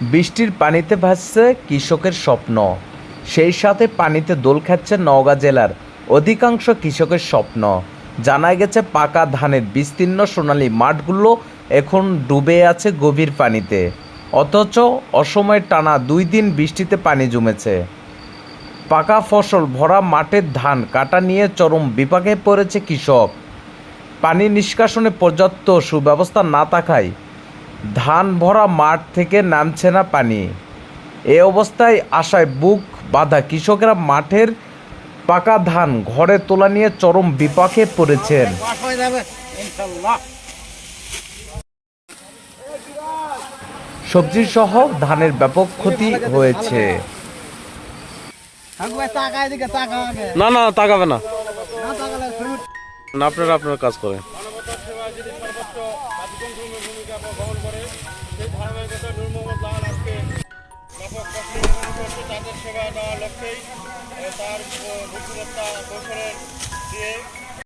বৃষ্টির পানিতে ভাসছে কৃষকের স্বপ্ন। সেই সাথে পানিতে দোল খাচ্ছে নওগাঁ জেলার অধিকাংশ কৃষকের স্বপ্ন। জানা গেছে, পাকা ধানের বিস্তীর্ণ সোনালী মাঠগুলো এখন ডুবে আছে গভীর পানিতে। অথচ অসময়ে টানা দুই দিন বৃষ্টিতে পানি জমেছে। পাকা ফসল ভরা মাঠের ধান কাটা নিয়ে চরম বিপাকে পড়েছে কৃষক। পানি নিষ্কাশনে পর্যাপ্ত সুব্যবস্থা না থাকায় ধান ভরা মাঠ থেকে নামছে না পানি। এ অবস্থায় আশায় বুক বাঁধা কৃষকেরা মাঠের পাকা ধান ঘরে তোলা নিয়ে চরম বিপাকে পড়েছেন। সবজি সহ ধানের ব্যাপক ক্ষতি হয়েছে। না না তাকাবে না। আপনারা আপনার কাজ এদিকে টাকা সর্বোচ্চ না ভূমিকা গ্রহণ করে, সেই ধারাবাহিকতা নূর মোহাম্মদ লাল আজকে তাদের সেবা দেওয়ার লক্ষ্যেই তার বুদ্ধিমত্তা কৌশলের দিয়ে